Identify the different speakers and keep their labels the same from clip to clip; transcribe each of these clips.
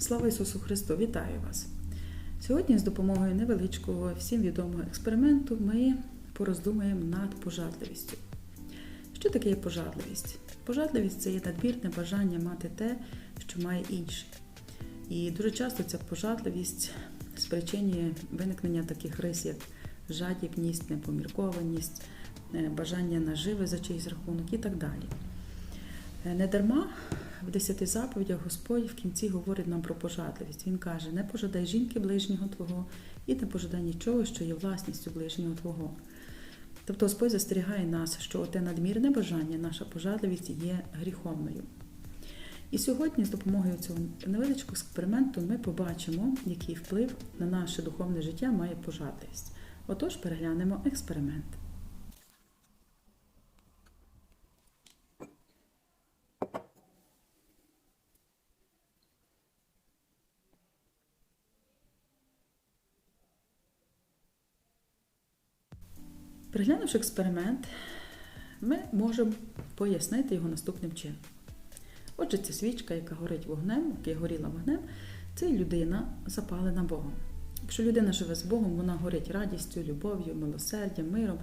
Speaker 1: Слава Ісусу Христу! Вітаю вас! Сьогодні з допомогою невеличкого всім відомого експерименту ми пороздумаємо над пожадливістю. Що таке пожадливість? Пожадливість це є надмірне бажання мати те, що має інший. І дуже часто ця пожадливість спричинює виникнення таких рис, як жадібність, непоміркованість, е, бажання наживи за чийсь рахунок і так далі. Е, Недарма в десяти заповідях Господь в кінці говорить нам про пожадливість. Він каже: не пожадай жінки ближнього Твого і не пожадай нічого, що є власністю ближнього Твого. Тобто Господь застерігає нас, що те надмірне бажання, наша пожадливість є гріховною. І сьогодні, з допомогою цього невеличкого експерименту, ми побачимо, який вплив на наше духовне життя має пожадливість. Отож, переглянемо експеримент. Переглянувши експеримент, ми можемо пояснити його наступним чином. Отже, ця свічка, яка горить вогнем, яка горіла вогнем, це людина запалена Богом. Якщо людина живе з Богом, вона горить радістю, любов'ю, милосердям, миром,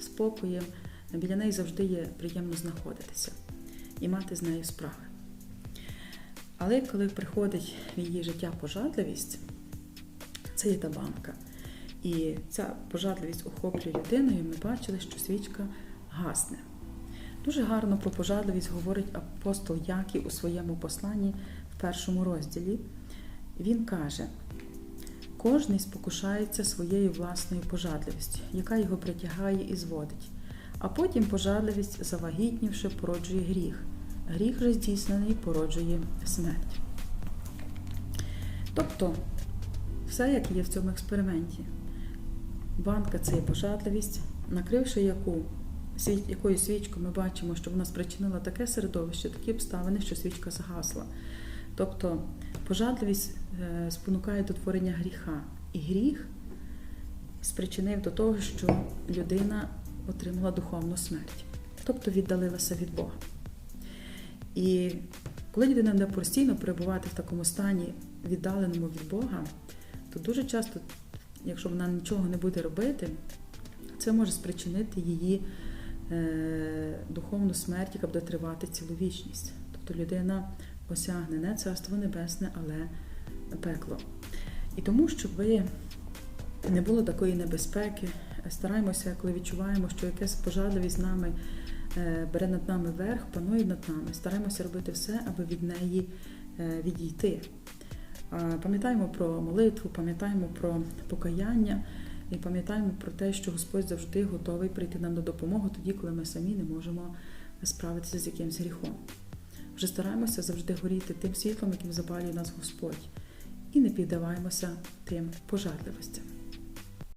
Speaker 1: спокоєм. Біля неї завжди є приємно знаходитися і мати з нею справи. Але коли приходить в її життя пожадливість, це є та банка. І ця пожадливість охоплює людину, і ми бачили, що свічка гасне. Дуже гарно про пожадливість говорить апостол Яків у своєму посланні в першому розділі. Він каже: кожний спокушається своєю власною пожадливістю, яка його притягає і зводить. А потім пожадливість, завагітнівши, породжує гріх. Гріх же здійснений породжує смерть. Тобто, все, як є в цьому експерименті. Банка це є пожадливість, накривши яку якою свічкою ми бачимо, що вона спричинила таке середовище, такі обставини, що свічка загасла. Тобто пожадливість спонукає до творення гріха. І гріх спричинив до того, що людина отримала духовну смерть, тобто віддалилася від Бога. І коли людина не постійно перебувати в такому стані, віддаленому від Бога, то дуже часто, якщо вона нічого не буде робити, це може спричинити її духовну смерть, яка буде тривати цілу вічність. Тобто людина осягне не царство небесне, але пекло. І тому, щоб ви не було такої небезпеки, стараємося, коли відчуваємо, що якась пожадливість з нами бере над нами верх, панує над нами, стараємося робити все, аби від неї відійти. Пам'ятаємо про молитву, пам'ятаємо про покаяння. І пам'ятаємо про те, що Господь завжди готовий прийти нам на допомогу тоді, коли ми самі не можемо справитися з якимсь гріхом. Вже стараємося завжди горіти тим світлом, яким запалює нас Господь, і не піддаваємося тим пожадливостям.